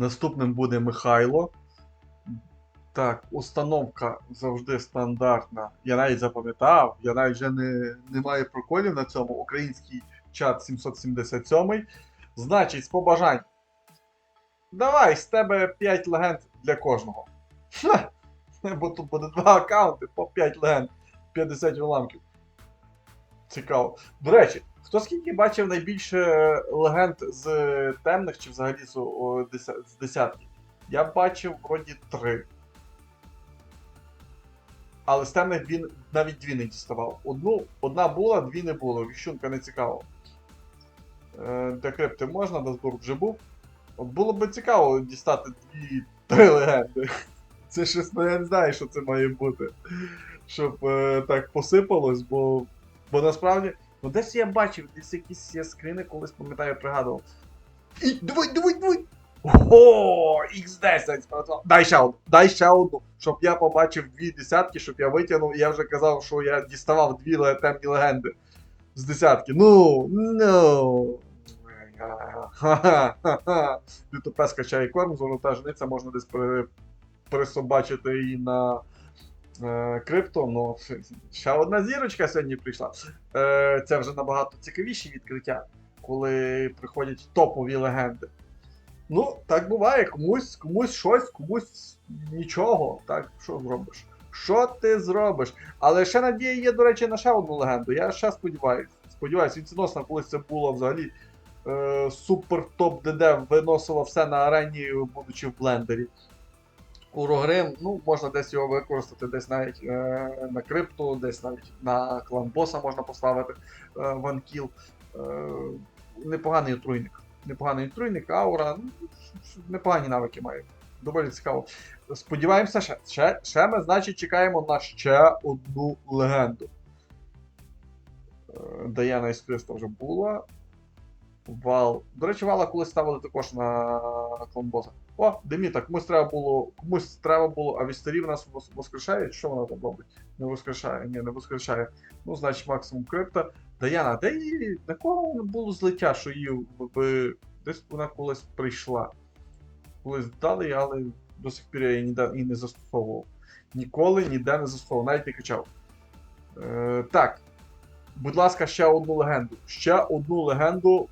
Наступним буде Михайло. Так, установка завжди стандартна. Я навіть запам'ятав, я навіть вже не, не маю проколів на цьому. Український чат 777. Значить, з побажань. Давай, з тебе 5 легенд для кожного. Бо тут буде два аккаунти по 5 легенд, 50 уламків. Цікаво. До речі, хто скільки бачив найбільше легенд з темних чи взагалі з, о, деся- з десятки? Я бачив вроді три. Але з темних він навіть дві не діставав. Одну, одна була, дві не було. Віщунка не цікаво. Е, для крипти можна, Дазбург вже був. От було б цікаво дістати дві три легенди. Це щось, ну я не знаю, що це має бути. Щоб е, так посипалось, бо, бо насправді. Ну десь я бачив, десь якісь є скрини, колись пам'ятаю, пригадував. І давай, давай, давай! Ого, X10 спрацював. Дай ще одну, дай ще одну, щоб я побачив дві десятки, щоб я витягнув, і я вже казав, що я діставав дві темні легенди з десятки. Ну, ну. Ха-ха-ха. Лютопес качає корм, золота жниця можна десь пере, пересобачити і на крипто, ну ще одна зірочка сьогодні прийшла. Е, це вже набагато цікавіші відкриття, коли приходять топові легенди. Ну, так буває, комусь, комусь щось, комусь нічого. Так, що зробиш? Що ти зробиш? Але ще надія є, до речі, на ще одну легенду. Я ще сподіваюся. Сподіваюсь, вінценосно, колись це було взагалі е, супер топ ДД виносило все на арені, будучи в блендері. Урогрим, ну, можна десь його використати, десь навіть е, на крипту, десь навіть на клан боса можна поставити е, ванкіл. Е, непоганий отруйник. Непоганий отруйник, аура, ну, непогані навики має. Доволі цікаво. Сподіваємося, ще, ще, ще ми, значить, чекаємо на ще одну легенду. Е, Даяна Іскриста вже була. Вал. До речі, вала колись ставили також на клонбоса. О, Деміта, комусь треба було. Комусь треба було, а вістарів нас вос- воскрешає? Що вона там робить? Не воскрешає, ні, не воскрешає. Ну, значить, максимум крипта. Даяна, де її. На кого було злиття, що її в- десь вона колись прийшла. Колись дали, але до сих пір я її ніде і не застосовував. Ніколи ніде не застосовував, навіть не качав. Е, так. Будь ласка, ще одну легенду. Ще одну легенду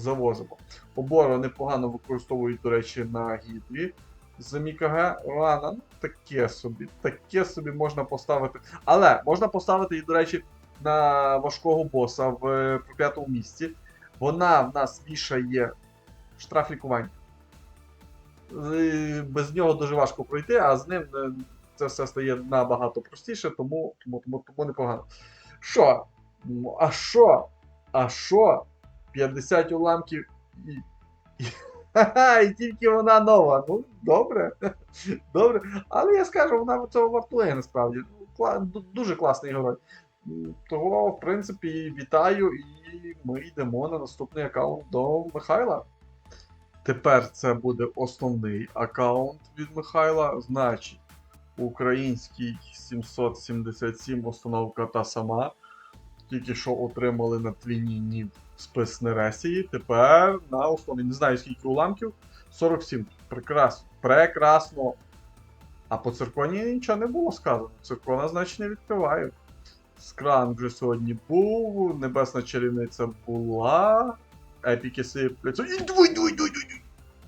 завозимо. Оборо непогано використовують, до речі, на гідрі з Мікаге. Рана, ну таке собі, таке собі можна поставити. Але можна поставити її, до речі, на важкого боса в е, п'ятому місці. Вона в нас вішає штраф лікування. Е, Без нього дуже важко пройти, а з ним е, це все стає набагато простіше, тому, тому, тому, тому непогано. Що? А що? А що? 50 уламків і. і... Тільки вона нова. Ну, добре. Добре. Але я скажу, вона цього вартує насправді. Дуже класний герой. Того, в принципі, вітаю, і ми йдемо на наступний аккаунт до Михайла. Тепер це буде основний аккаунт від Михайла. Значить, український 777 установка та сама. Тільки що отримали на твіні спис Нересії. Тепер на основі. Не знаю скільки уламків. 47. Прекрасно. Прекрасно. А по цирконі нічого не було сказано. Циркона, значить, не відкриваю. Скран вже сьогодні був, Небесна чарівниця була. Епіки сипляться. Дуй, дуй, дуй, дуй, дуй.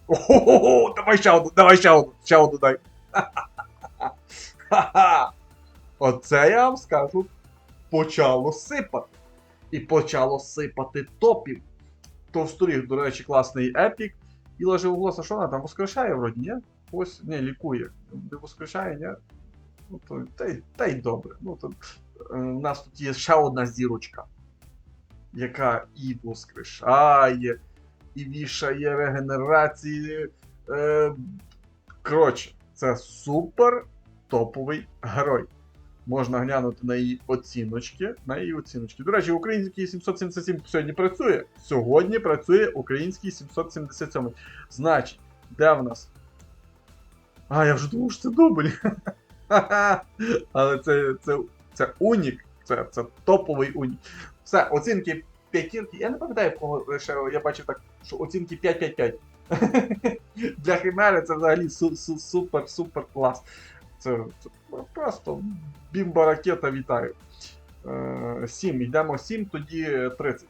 Ого, давай ще одну, давай ще одну, ще одну дай. Оце я вам скажу. Почало сипати. І почало сипати топів. Товсторіг, до речі, класний епік. І лежив голоса, що вона там воскрешає вроді, ні? Ось, не, лікує. Не воскрешає, ні? Ну, то, та, й, та й добре. Ну, то, е, у нас тут є ще одна зірочка, яка і воскрешає, і вішає регенерації. Е, коротше, це супер топовий герой. Можна глянути на її оціночки. На її оціночки. До речі, український 777 сьогодні працює. Сьогодні працює український 777. Значить, де в нас? А, я вже думав, що це дубль. Але це, це, це унік. Це, це топовий унік. Все, оцінки п'ятірки. Я не пам'ятаю, кого ще я бачив так, що оцінки 5-5-5. Для Химери це взагалі су- су- супер, супер клас. Це, це просто бімба ракета вітаю. Е, 7, йдемо 7, тоді 30.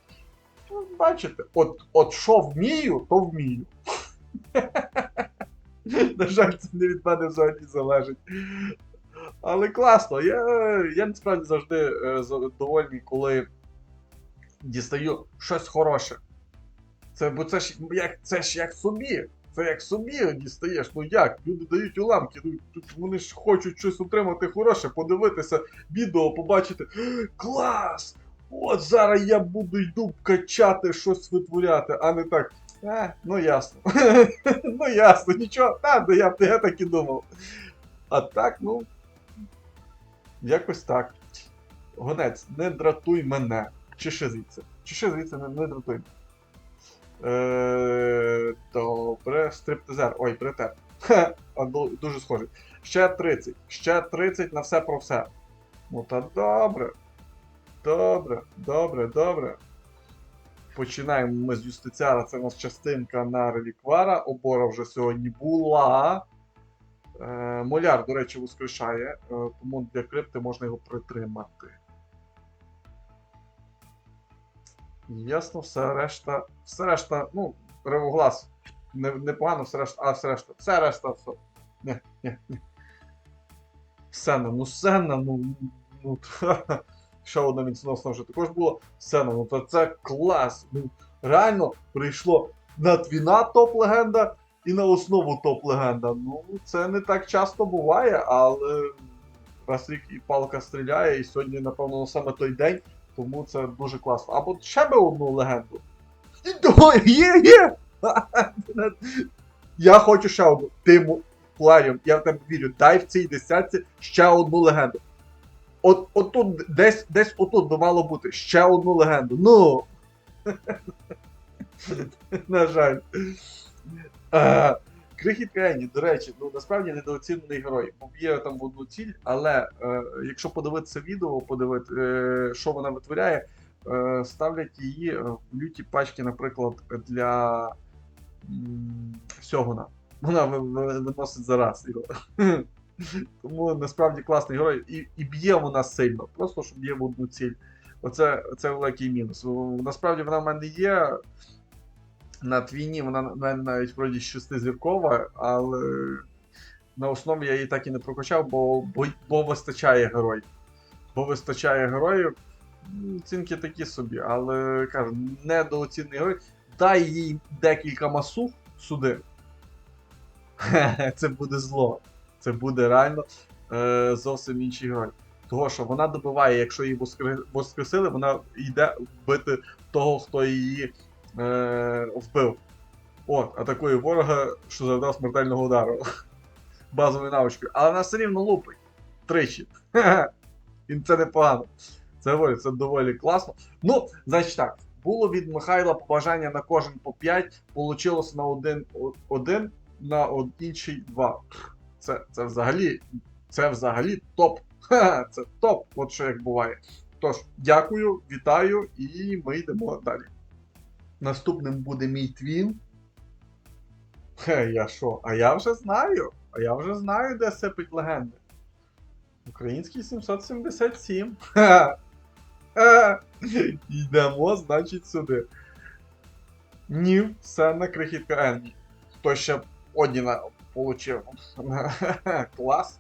Ну, Бачите, от, от що вмію, то вмію. На жаль, це не від мене взагалі залежить. Але класно. Я, я насправді завжди е, задовольний, коли дістаю щось хороше. Це, бо це ж як, це ж як собі. Це як собі дістаєш. Ну як? Люди дають уламки. Ну, тут вони ж хочуть щось отримати хороше, подивитися відео, побачити. Клас! От зараз я буду йду качати, щось витворяти, а не так. Е, ну ясно. ну ясно, нічого. Та, да я, я так і думав. А так, ну. Якось так. Гонець, не дратуй мене. Чеши звідси. Чеши звідси, не, не дратуй мене. Е, добре, стриптизер. Ой, притер. Дуже схожий. Ще 30. Ще 30 на все про все. Ну та добре. Добре, добре, добре. Починаємо ми з юстиціара. Це у нас частинка на реліквара. Обора вже сьогодні була. Е, Моляр, до речі, воскрешає, е, тому для крипти можна його притримати. Ясно, все решта. Все решта, ну, ревоглас. Не- Непогано, все решта. А, все решта. Все решта, все. Ні, ні, ні. Сена, ну Сена, ну. ну ще одна міцносна вже також було. Сена, ну то це клас. Ну, реально прийшло на твіна топ-легенда і на основу топ-легенда. Ну, це не так часто буває, але раз рік і палка стріляє, і сьогодні, напевно, саме той день, тому це дуже класно. Або ще би одну легенду. Є, є! Я хочу ще одну. Тиму Пларіум, я в тебе вірю, дай в цій десятці ще одну легенду. От отут, десь, десь отут би мало бути ще одну легенду. Ну. На жаль. Е, Крихіт Кені, до речі, ну насправді недооцінений герой. Поб'є там в одну ціль, але е, якщо подивитися відео, подивити, е, що вона витворяє, е, ставлять її в люті пачки, наприклад, для м, Сьогуна. Вона ви- ви- виносить за раз його. Тому насправді класний герой. І, і б'є вона сильно, просто що б'є в одну ціль. Оце, це великий мінус. Насправді вона в мене є. На твіні вона навіть вроді шестизіркова, але на основі я її так і не прокачав, бо, бо, бо вистачає героїв. Бо вистачає героїв. М, Оцінки такі собі, але кажу, недооцінний герой. Дай їй декілька масух сюди. Це буде зло. Це буде реально е, зовсім інший герой. Того, що вона добиває, якщо її воскре- воскресили, вона йде вбити того, хто її е, вбив. От, атакує ворога, що завдав смертельного удару. Базовою навичкою. Але вона все рівно лупить. Тричі. І це непогано. Це говорю, це доволі класно. Ну, значить так. Було від Михайла побажання на кожен по 5, получилося на один, один на інший 2. Це, це взагалі, це взагалі топ. Це топ, от що як буває. Тож, дякую, вітаю, і ми йдемо далі. Наступним буде мій твін. Хе, я що? А я вже знаю. А я вже знаю, де сипить легенди. Український 777. Ха. Ха. Йдемо, значить, сюди. Нів, Сенна, крихітка Енні. Хто ще Одіна получив? Клас.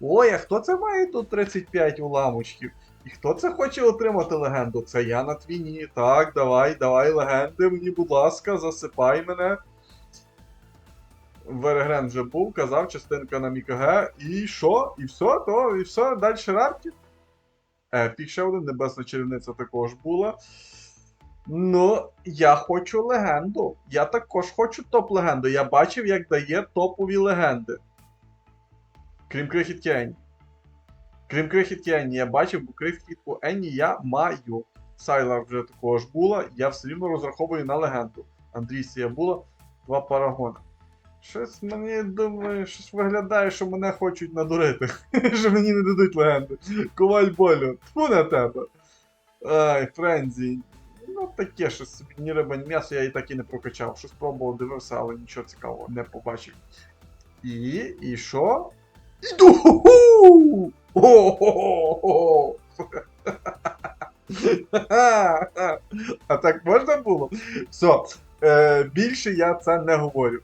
Ой, а хто це має тут 35 уламочків? І хто це хоче отримати легенду? Це я на твіні. Так, давай, давай, легенди, мені, будь ласка, засипай мене. Верегрен вже був, казав, частинка на Мікаге. І що? І все, то, і все, далі рарки. Епік ще один, небесна чарівниця також була. Ну, я хочу легенду. Я також хочу топ-легенду. Я бачив, як дає топові легенди. Крім крихітки Енні. Крім крихітки Енні, я бачив, бо крихітку Енні я маю. Сайла вже також була. Я все рівно розраховую на легенду. Андрійсія була, два парагони. Щось мені думаю, щось виглядає, що мене хочуть надурити. що мені не дадуть легенди. Коваль болю. Тьфу на тебе. Ай, Френзі. Ну, таке щось собі, ні риба, ні м'ясо, я і так і не прокачав. Щось пробував, дивився, але нічого цікавого не побачив. І. І що? Іду! О-хо-хо-хо! А так можна було? Все. Е, більше я це не говорю.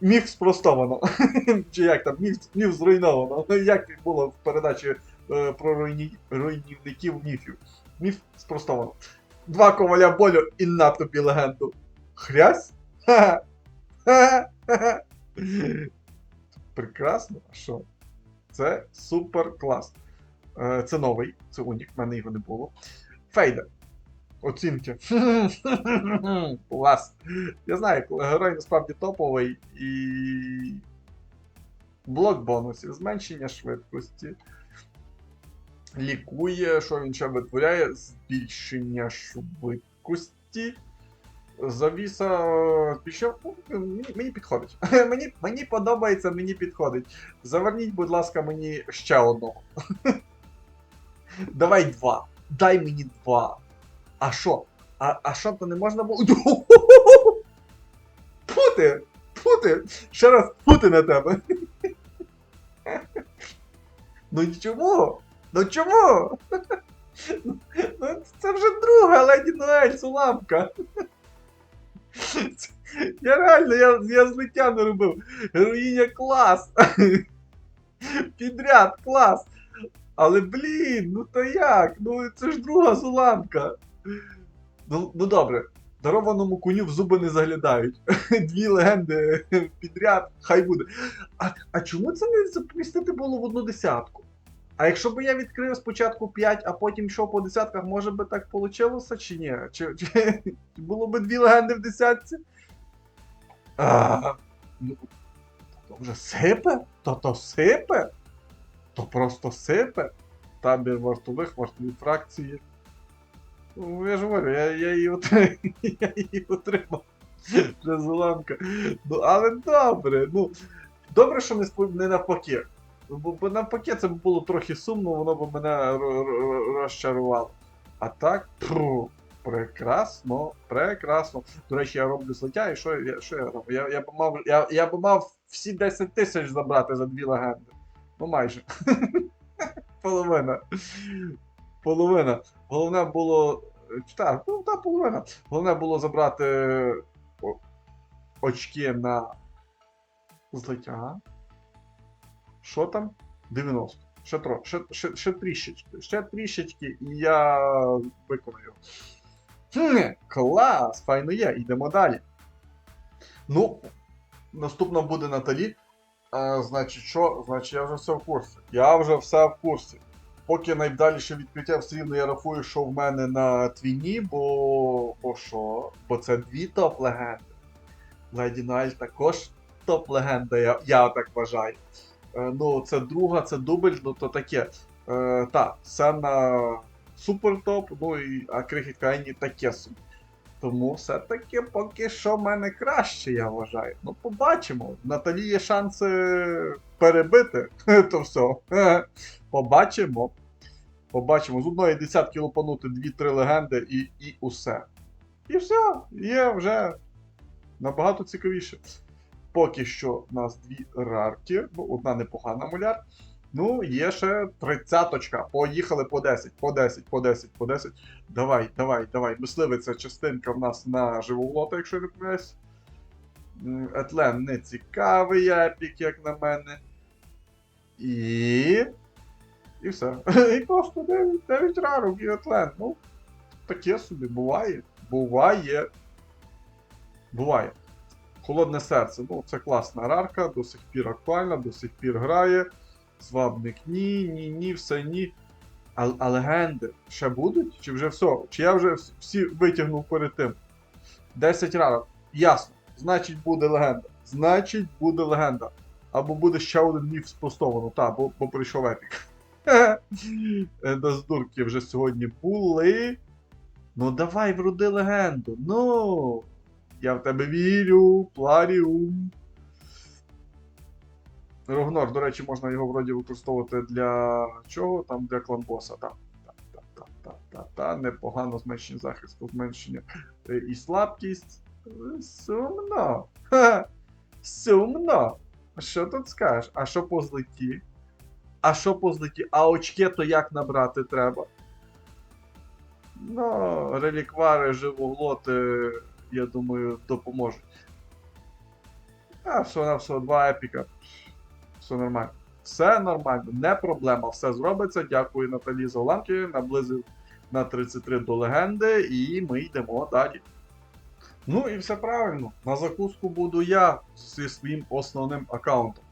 Міф спростовано. Чи як там, міф, міф зруйновано. Ну, Як було в передачі е, про руйні, руйнівників міфів. Міф спростовано. Два коваля болю і на тобі легенду. Хрясь? Ха-ха. Прекрасно, а що? Це супер клас. Е, Це новий, це унік, в мене його не було. Фейдер. Оцінки. Клас. Я знаю, герой насправді топовий і. Блок бонусів, зменшення швидкості. Лікує, що він ще витворяє? Збільшення швидкості. Завіса е. Ну, Мені, підходить. мені, мені подобається, мені підходить. Заверніть, будь ласка, мені ще одного. Давай два. Дай мені два. А що? А, а що то не можна було. Пути! Пути! Ще раз пути на тебе. Ну чому? Ну чому? Ну, це вже друга леді Ноель Суламка. Я реально, я, я злиття не робив. Героїня клас. Підряд, клас. Але блін, ну то як? Ну це ж друга Суламка. Ну, ну добре, дарованому коню в зуби не заглядають. Дві легенди підряд, хай буде. А, а чому це не запустити було в одну десятку? А якщо б я відкрив спочатку 5, а потім йшов по десятках, може би так вийшло чи ні? Чи, чи, було б дві легенди в десятці? А, ну, то вже сипе? То то сипе? То просто сипе. Табір вартових, вартові фракції. Ну, я ж говорю, я, я її отримав. Я її зламка. Ну, але добре. Ну, добре, що не навпаки. Бо, бо навпаки це було трохи сумно, воно б мене ро- ро- ро- розчарувало. А так, пру, прекрасно, прекрасно. До речі, я роблю злиття, і що я, що я роблю? Я, я, б мав, я, я б мав всі 10 тисяч забрати за дві легенди. Ну майже. Половина. Половина. Головне було. Так, ну та половина. Головне було забрати очки на злиття. Що там? 90. Ще, тро, ще, ще, ще трішечки. Ще трішечки, і я виконую. Хм, клас! Файно є, йдемо далі. Ну, наступна буде Наталі. А, значить, що? Значить, я вже все в курсі. Я вже все в курсі. Поки найдальше відкриття все рівно я рахую, що в мене на твіні, бо. Бо що? Бо це дві топ-легенди. Леді Ноель також топ-легенда, я, я так вважаю. Е, ну, це друга, це дубль, ну то таке. Е, так, це на супер ну і а крихітка Енні таке собі. Тому все-таки поки що в мене краще, я вважаю. Ну, побачимо. Наталі є шанси перебити то все. Побачимо. Побачимо. З одної десятки лопанути дві-три легенди і, і усе. І все, є вже набагато цікавіше. Поки що в нас дві рарки, ну, одна непогана муляр. Ну, є ще тридцяточка. Поїхали по 10, по 10, по 10, по 10. Давай, давай, давай. Мисливиця частинка в нас на живоглота, якщо не помиляюсь. М, Етлен не цікавий епік, як на мене. І. І все. І просто 9, 9 рарок і Етлен. Ну, таке собі буває. Буває. Буває. Холодне серце. Ну, це класна рарка, до сих пір актуальна, до сих пір грає. Звабник ні, ні, ні, все ні. А, а легенди ще будуть? Чи вже все? Чи я вже всі витягнув перед тим? 10 рарок. Ясно. Значить буде легенда. Значить буде легенда. Або буде ще один міф спростовано. Так, бо, бо прийшов епік. Е, Доздурки вже сьогодні були. Ну давай вроди легенду. Ну. Я в тебе вірю, Пларіум. Рогнор, до речі, можна його вроді використовувати для чого? Там для кланбоса, так. Так, так, так. Та-та-та, непогано зменшення захисту, зменшення е, і слабкість. Сумно. Ха, сумно. Що тут скажеш? А що по злеті? А що по злеті? А очки то як набрати треба? Ну, реліквари, живоглоти, я думаю, допоможуть. А, все на все, два епіка. Все нормально. Все нормально, не проблема, все зробиться. Дякую Наталі за уламки. Наблизив на 33 до легенди, і ми йдемо далі. Ну і все правильно. На закуску буду я зі своїм основним аккаунтом.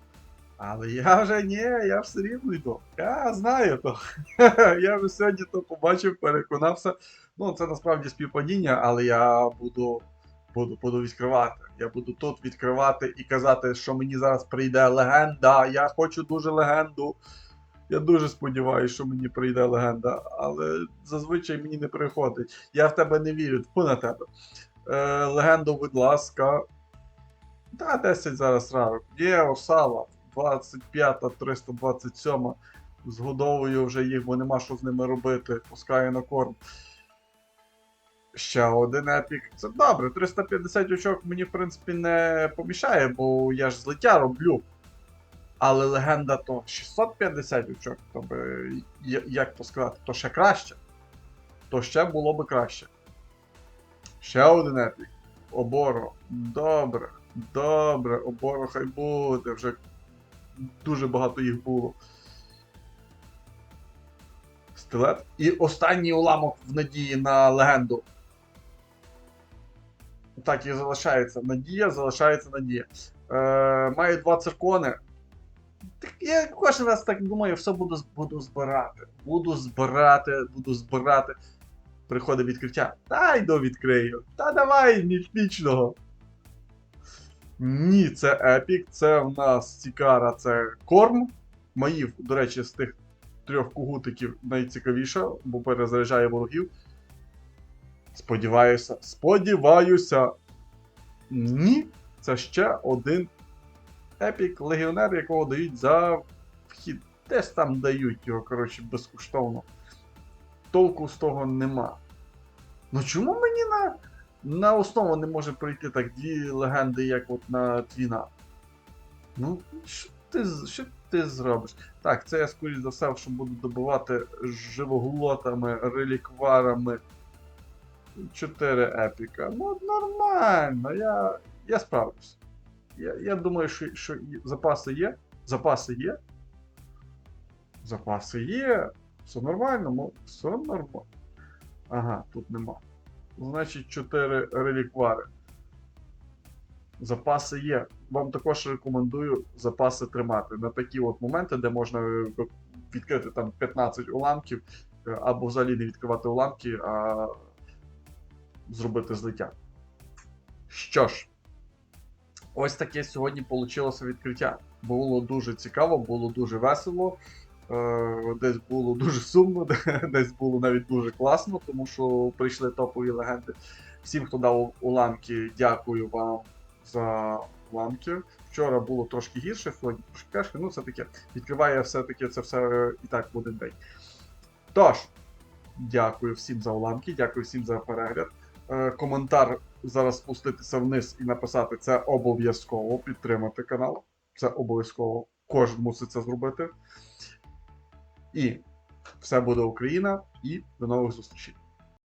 Але я вже ні, я все рівно йду. Я знаю то. я вже сьогодні то побачив, переконався. Ну, це насправді співпадіння, але я буду, буду, буду відкривати. Я буду тут відкривати і казати, що мені зараз прийде легенда. Я хочу дуже легенду. Я дуже сподіваюся, що мені прийде легенда, але зазвичай мені не приходить. Я в тебе не вірю, тьфу на тебе. Е, легенду, будь ласка. Та 10 зараз равок. Є Орсала, 25, 327. Згодовую вже їх, бо нема що з ними робити. Пускаю на корм. Ще один епік. Це добре, 350 очок мені, в принципі, не помішає, бо я ж злиття роблю. Але легенда то 650 очок, то би, як то сказати, то ще краще. То ще було би краще. Ще один епік. Оборо. Добре. Добре, оборо хай буде. Вже дуже багато їх було. Стилет. І останній уламок в надії на легенду. Так і залишається. Надія, залишається надія. Е, маю два циркони. Так я кожен раз так думаю, все буду, буду збирати. Буду збирати, буду збирати. Приходить відкриття. Та йду відкрию. Та давай, міфічного. Ні, це епік, це в нас цікара, це корм. Маїв, до речі, з тих трьох кугутиків найцікавіша, бо перезаряджає ворогів. Сподіваюся, сподіваюся. Ні, це ще один епік легіонер, якого дають за вхід. Десь там дають його, коротше, безкоштовно. Толку з того нема. Ну чому мені на, на основу не може прийти так дві легенди, як от на Твіна? Ну, що ти, що ти зробиш? Так, це я скоріш за все, що буду добивати живоглотами, релікварами. Чотири епіка. Ну, нормально, я, я справлюсь. Я, я думаю, що, що запаси є. Запаси є. Запаси є. Все нормально, ну, все нормально. Ага, тут нема. Значить, 4 реліквари. Запаси є. Вам також рекомендую запаси тримати на такі от моменти, де можна е, відкрити там 15 уламків, е, або взагалі не відкривати уламки, а зробити злиття. Що ж, ось таке сьогодні вийшло відкриття. Було дуже цікаво, було дуже весело. Е, Десь було дуже сумно, десь було навіть дуже класно, тому що прийшли топові легенди. Всім, хто дав уламки, дякую вам за уламки. Вчора було трошки гірше, сьогодні трошки краще. Ну, це таке. Відкриває все-таки це все і так в один день. Тож, дякую всім за уламки, дякую всім за перегляд. Е, коментар зараз спуститися вниз і написати це обов'язково, підтримати канал. Це обов'язково. Кожен мусить це зробити. І все буде Україна, і до нових зустрічей.